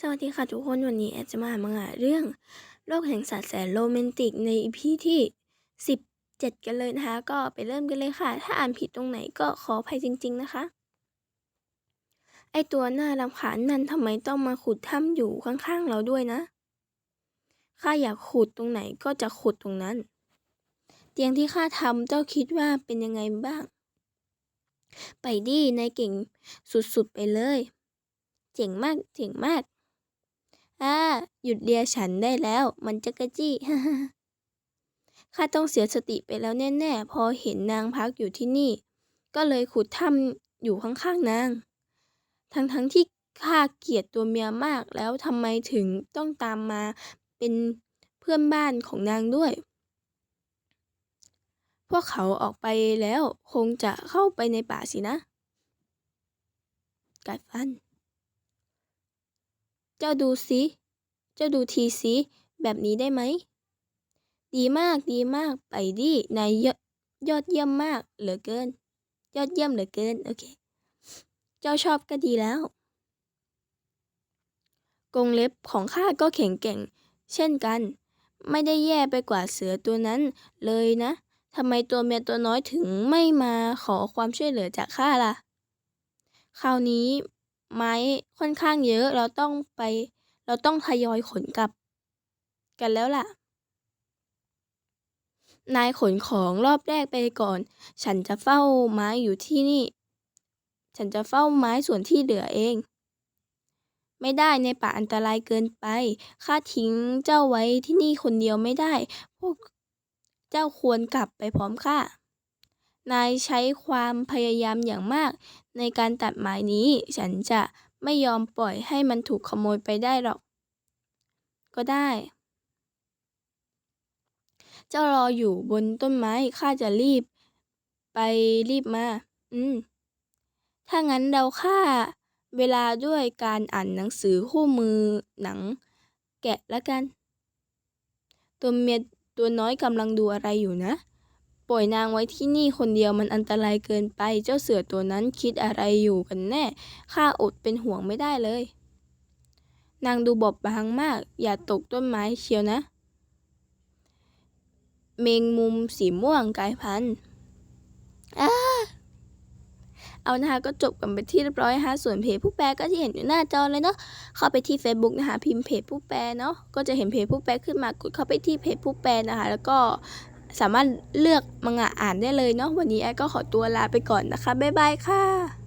สวัสดีค่ะทุกคนวันนี้แอดจะมาอ่านมังงะเรื่องโลกแห่งสัตว์แสนโรแมนติกในอีพีที่ 17 กันเลยนะคะ ก็ไปเริ่มกันเลยค่ะ ถ้าอ่านผิดตรงไหนก็ขออภัยจริง ๆ นะคะ ไอตัวหน้ารำคาญนั่นทำไมต้องมาขุดถ้ำอยู่ข้างๆเราด้วยนะข้าอยากขุดตรงไหนก็จะขุดตรงนั้น เตียงที่ข้าทำเจ้าคิดว่าเป็นยังไงบ้าง ไปดินายเก่งสุดๆไปเลย เจ๋งมากเจ๋งมาก อ่าหยุดเลียฉันได้แล้ว มันจะกระจี้ข้าต้องเสียสติไปแล้วแน่ๆ พอเห็นนางพักอยู่ที่นี่ ก็เลยขุดถ้ำอยู่ข้างๆนาง ทั้งๆที่ข้าเกลียดตัวเมียมากแล้วทำไมถึงต้องตามมาเป็นเพื่อนบ้านของนางด้วย พวกเขาออกไปแล้วคงจะเข้าไปในป่าสินะ กัดฟัน เจ้าดูสิ เจ้าดูทีสิแบบนี้ได้ไหม ดีมากดีมากไปดินายยอดยอดเยี่ยมมากเหลือเกิน ยอดเยี่ยมเหลือเกิน โอเค เจ้าชอบก็ดีแล้วกรงเล็บของข้าก็แข็งแกร่ง เช่นกัน ไม่ได้แย่ไปกว่าเสือตัวนั้นเลยนะทำไมตัวเมียตัวน้อยถึงไม่มาขอความช่วยเหลือจากข้าล่ะ คราวนี้ ไม้ค่อนข้างเยอะ เราต้องไป เราต้องทยอยขนกลับ กันแล้วล่ะ นายขนของรอบแรกไปก่อน ฉันจะเฝ้าไม้อยู่ที่นี่ ฉันจะเฝ้าไม้ส่วนที่เหลือเอง ไม่ได้ในป่าอันตรายเกินไป ข้าทิ้งเจ้าไว้ที่นี่คนเดียวไม่ได้ พวกเจ้าควรกลับไปพร้อมข้า นายใช้ความพยายามอย่างมาก ในการตัดไม้นี้ ฉันจะไม่ยอมปล่อยให้มันถูกขโมยไปได้หรอก ก็ได้ เจ้ารออยู่บนต้นไม้ ข้าจะรีบ ไปรีบมา อืม ถ้างั้นเราฆ่าเวลาด้วยการอ่านหนังสือคู่มือหนัง แกะละกัน ตัวเมียตัวน้อยกำลังดูอะไรอยู่นะ ปล่อยนางไว้ที่นี่คนเดียวมันอันตรายเกินไป เจ้าเสือตัวนั้นคิดอะไรอยู่กันแน่ ข้าอดเป็นห่วงไม่ได้เลย นางดูบอบบางมาก อย่าตกต้นไม้เชียวนะ เมงมุมสีม่วงกลายพันธุ์อ้าเอานะคะก็จบกันไปที่เรียบร้อยฮะส่วนเพจผู้แปลก็ที่เห็นอยู่หน้าจอเลยเนาะเข้าไปที่ Facebook นะคะพิมพ์เพจผู้แปลเนาะก็จะเห็นเพจผู้แปลขึ้นมากดเข้าไปที่เพจผู้แปลนะคะแล้วก็ สามารถเลือกมังงะอ่านได้เลยเนาะวันนี้แอดก็ขอตัวลาไปก่อนนะคะบ๊ายบายค่ะ